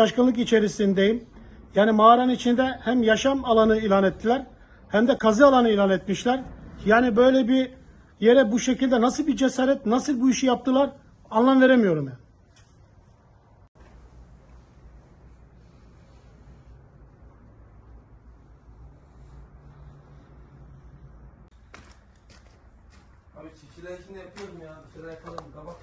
Şaşkınlık içerisindeyim. Yani mağaranın içinde hem yaşam alanı ilan ettiler hem de kazı alanı ilan etmişler. Yani böyle bir yere bu şekilde nasıl bir cesaret, nasıl bu işi yaptılar anlam veremiyorum yani. Abi çiftçiler için de yapıyorum ya. Bir şeyler yapalım. Kabak.